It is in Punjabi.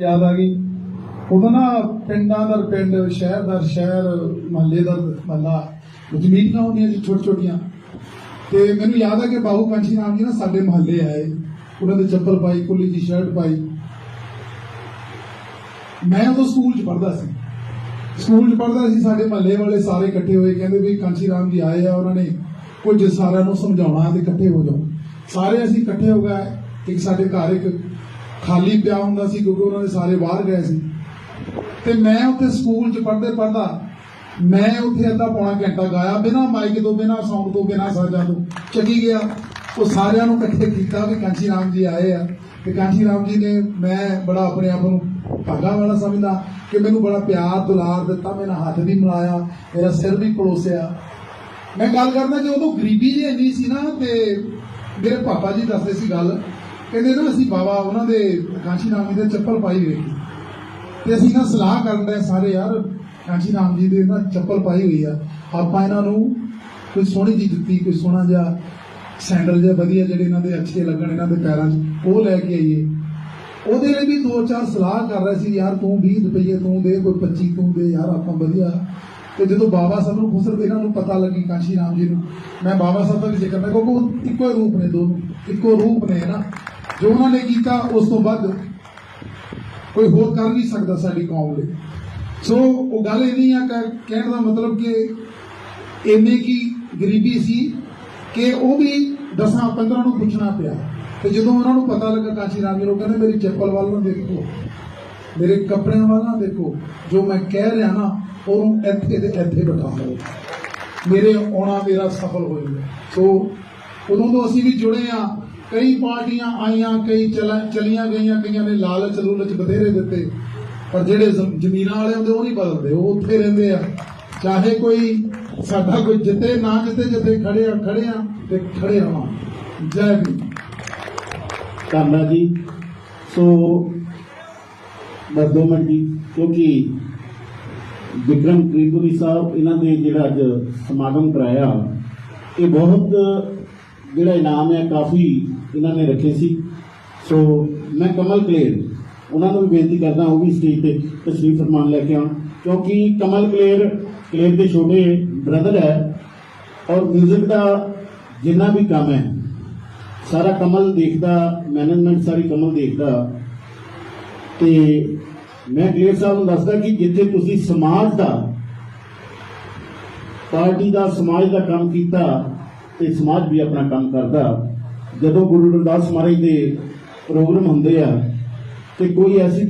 ਯਾਦ ਆ ਗਈ। ਉਦੋਂ ਨਾ ਪਿੰਡਾਂ ਦਾ ਪਿੰਡ, ਸ਼ਹਿਰ ਦਾ ਸ਼ਹਿਰ, ਮਹੱਲੇ ਦਾ ਮਹੱਲਾ ਕੁਝ ਹੁੰਦੀਆਂ ਜੀ ਛੋਟੀ ਛੋਟੀਆਂ ਤੇ ਮੈਨੂੰ ਯਾਦ ਆ ਕਿ ਬਾਬੂ ਕਾਂਚੀ ਨਾਮ ਜੀ ਨਾ ਸਾਡੇ ਮਹੱਲੇ ਆਏ। ਉਹਨਾਂ ਦੇ ਚੱਪਲ ਪਾਈ, ਕੁੱਲੀ ਦੀ ਸ਼ਰਟ ਪਾਈ। ਮੈਂ ਉਦੋਂ ਸਕੂਲ 'ਚ ਪੜਦਾ ਸੀ। ਸਕੂਲ 'ਚ ਪੜਦਾ ਸੀ, ਸਾਡੇ ਮਹੱਲੇ ਵਾਲੇ ਸਾਰੇ ਇਕੱਠੇ ਹੋਏ, ਕਹਿੰਦੇ ਵੀ ਕਾਂਚੀ ਰਾਮ ਜੀ ਆਏ ਆ, ਉਹਨਾਂ ਨੇ ਕੁਝ ਸਾਰਿਆਂ ਨੂੰ ਸਮਝਾਉਣਾ ਤੇ ਇਕੱਠੇ ਹੋ ਜਾਓ। ਸਾਰੇ ਅਸੀਂ ਇਕੱਠੇ ਹੋ ਗਏ, ਇੱਕ ਸਾਡੇ ਘਰ ਇੱਕ ਖਾਲੀ ਪਿਆ ਹੁੰਦਾ ਸੀ ਕਿਉਂਕਿ ਉਹਨਾਂ ਦੇ ਸਾਰੇ ਬਾਹਰ ਗਏ ਸੀ। ਤੇ ਮੈਂ ਉੱਥੇ ਸਕੂਲ 'ਚ ਪੜ੍ਹਦੇ ਪੜ੍ਹਦਾ, ਮੈਂ ਉੱਥੇ ਅੱਧਾ ਪੌਣਾ ਘੰਟਾ ਗਾਇਆ, ਬਿਨਾਂ ਮਾਈਕ ਤੋਂ, ਬਿਨਾਂ ਸਾਊਂਡ ਤੋਂ, ਬਿਨਾਂ ਸਾਜ਼ਾਂ ਤੋਂ। ਚੱਕੀ ਗਿਆ। ਉਹ ਸਾਰਿਆਂ ਨੂੰ ਇਕੱਠੇ ਕੀਤਾ ਵੀ ਕਾਂਚੀ ਰਾਮ ਜੀ ਆਏ ਆ। ਤੇ ਕਾਂਚੀ ਰਾਮ ਜੀ ਨੇ ਮੈਂ ਬੜਾ ਆਪਣੇ ਆਪ ਨੂੰ ਭਾਗਾ ਵਾਲਾ ਸਮਝਦਾ ਕਿ ਮੈਨੂੰ ਬੜਾ ਪਿਆਰ ਦੁਲਾਰ ਦਿੱਤਾ ਮੇਰਾ ਹੱਥ ਵੀ ਮਿਲਾਇਆ, ਮੇਰਾ ਸਿਰ ਵੀ ਪਲੋਸਿਆ। ਮੈਂ ਗੱਲ ਕਰਦਾ ਕਿ ਉਦੋਂ ਗਰੀਬੀ ਜੀ ਇੰਨੀ ਸੀ ਨਾ, ਤੇ ਮੇਰੇ ਪਾਪਾ ਜੀ ਦੱਸਦੇ ਸੀ ਗੱਲ ਕਹਿੰਦੇ ਨਾ ਅਸੀਂ ਬਾਬਾ ਉਹਨਾਂ ਦੇ ਕਾਂਸ਼ੀ ਰਾਮ ਜੀ ਦੇ ਚੱਪਲ ਪਾਈ ਹੋਈ ਤੇ ਅਸੀਂ ਨਾ ਸਲਾਹ ਕਰਨ ਦੇ ਸਾਰੇ ਯਾਰ, ਕਾਂਸ਼ੀ ਰਾਮ ਜੀ ਦੇ ਨਾ ਚੱਪਲ ਪਾਈ ਹੋਈ ਆ। ਆਪਾਂ ਇਹਨਾਂ ਨੂੰ ਕੋਈ ਸੋਹਣੀ ਜੀ ਜੁੱਤੀ, ਕੋਈ ਸੋਹਣਾ ਜਿਹਾ ਸੈਂਡਲ ਜਿਹਾ ਵਧੀਆ ਜਿਹੜੇ ਇਹਨਾਂ ਦੇ ਅੱਛੇ ਲੱਗਣ ਇਹਨਾਂ ਦੇ ਪੈਰਾਂ 'ਚ, ਉਹ ਲੈ ਕੇ ਆਈਏ। ਉਹਦੇ ਲਈ ਵੀ ਦੋ ਚਾਰ ਸਲਾਹ ਕਰ ਰਹੇ ਸੀ, ਯਾਰ, ਤੂੰ 20 ਰੁਪਏ ਤੂੰ ਦੇ, ਕੋਈ 25 ਤੂੰ ਦੇ, ਯਾਰ, ਆਪਾਂ ਵਧੀਆ। ਤੇ ਜਦੋਂ ਬਾਬਾ ਸਾਹਿਬ ਨੂੰ ਖੁਸਰ ਇਹਨਾਂ ਨੂੰ ਪਤਾ ਲੱਗੀ ਕਾਂਸ਼ੀ ਰਾਮ ਜੀ ਨੂੰ। ਮੈਂ ਬਾਬਾ ਸਾਹਿਬ ਦਾ ਵੀ ਜ਼ਿਕਰ ਮੈਂ ਕਿਉਂਕਿ ਇੱਕੋ ਰੂਪ ਨੇ ਦੋ, ਇੱਕੋ ਰੂਪ ਨੇ ਨਾ। ਜੋ ਉਹਨਾਂ ਨੇ ਕੀਤਾ, ਉਸ ਤੋਂ ਵੱਧ ਕੋਈ ਹੋਰ ਕਰ ਨਹੀਂ ਸਕਦਾ ਸਾਡੀ ਕੌਮ ਲਈ। ਸੋ ਉਹ ਗੱਲ ਇਹ ਨਹੀਂ ਆ ਕਹਿਣ ਦਾ ਮਤਲਬ ਕਿ ਇੰਨੇ ਕੀ ਗਰੀਬੀ ਸੀ ਕਿ ਉਹ ਵੀ 10 15 ਨੂੰ ਪੁੱਛਣਾ ਪਿਆ। ਤੇ ਜਦੋਂ ਉਹਨਾਂ ਨੂੰ ਪਤਾ ਲੱਗਾ ਕਾਂਚੀ ਰਾਮ ਜੀ ਨੂੰ ਕਹਿੰਦੇ, ਮੇਰੀ ਚੱਪਲ ਵੱਲ ਨਾ ਦੇਖੋ, ਮੇਰੇ ਕੱਪੜਿਆਂ ਵੱਲ ਨਾ ਦੇਖੋ। ਜੋ ਮੈਂ ਕਹਿ ਰਿਹਾ ਨਾ, ਉਹਨੂੰ ਇੱਥੇ ਤੇ ਇੱਥੇ ਬਿਠਾ ਲਓ ਮੇਰੇ ਆਉਣਾ, ਮੇਰਾ ਸਫਲ ਹੋਏਗਾ ਸੋ ਉਦੋਂ ਤੋਂ ਅਸੀਂ ਵੀ ਜੁੜੇ ਆ। ਕਈ ਪਾਰਟੀਆਂ ਆਈਆਂ, ਕਈ ਚਲਾ, ਚਲੀਆਂ ਗਈਆਂ, ਕਈਆਂ ਨੇ ਲਾਲਚ ਲੂਲਚ ਬਥੇਰੇ ਦਿੱਤੇ। ਪਰ ਜਿਹੜੇ ਜ਼ਮੀਨਾਂ ਵਾਲੇ ਹੁੰਦੇ, ਉਹ ਨਹੀਂ ਬਦਲਦੇ, ਉਹ ਉੱਥੇ ਰਹਿੰਦੇ ਆ। ਚਾਹੇ ਕੋਈ ਸਾਡਾ ਕੋਈ ਜਿੱਤੇ, ਨਾ ਜਿੱਤੇ ਜਿੱਤੇ ਖੜੇ ਆ ਖੜੇ ਆ ਤੇ ਖੜੇ ਰਹਾਂ ਜੈ ਵੀ ਧੰਨਵਾਦ ਜੀ। ਸੋ ਬਸ ਦੋ ਮਿੰਟ ਜੀ, ਕਿਉਂਕਿ ਵਿਕਰਮ ਤ੍ਰਿਪੁਰੀ ਸਾਹਿਬ ਇਹਨਾਂ ਦੇ ਜਿਹੜਾ ਅੱਜ ਸਮਾਗਮ ਕਰਾਇਆ, ਇਹ ਬਹੁਤ ਜਿਹੜਾ ਇਨਾਮ ਹੈ, ਕਾਫੀ ਇਹਨਾਂ ਨੇ ਰੱਖੇ ਸੀ। ਸੋ ਮੈਂ ਕਮਲ ਕਲੇਰ, ਉਹਨਾਂ ਨੂੰ ਵੀ ਬੇਨਤੀ ਕਰਦਾ, ਉਹ ਵੀ ਸਟੇਜ ਤੇ ਤਸ਼ਰੀਫ ਫਰਮਾਨ ਲੈ ਕੇ ਆਉਣ। ਕਿਉਂਕਿ ਕਮਲ ਕਲੇਰ ਕਲੇਰ ਦੇ ਛੋਟੇ ਬ੍ਰਦਰ ਹੈ ਔਰ 뮤직 ਦਾ ਜਿੰਨਾ ਵੀ ਕੰਮ ਹੈ, ਸਾਰਾ ਕਮਲ ਦੇਖਦਾ ਮੈਨੇਜਮੈਂਟ ਸਾਰੀ ਕਮਲ ਦੇਖਦਾ। ਤੇ ਮੈਂ ਕਲੇਰ ਸਾਹਿਬ ਨੂੰ ਦੱਸਦਾ ਕਿ ਜਿੱਥੇ ਤੁਸੀਂ ਸਮਾਜ ਦਾ, ਪਾਰਟੀ ਦਾ, ਸਮਾਜ ਦਾ ਕੰਮ ਕੀਤਾ, ਤੇ ਸਮਾਜ ਵੀ ਆਪਣਾ ਕੰਮ ਕਰਦਾ। ਜਦੋਂ ਗੁਰੂ ਰਵਿਦਾਸ ਮਹਾਰਾਜ ਦੇ ਪ੍ਰੋਗਰਾਮ ਹੁੰਦੇ ਆ ਤੇ ਕੋਈ ਐਸੀ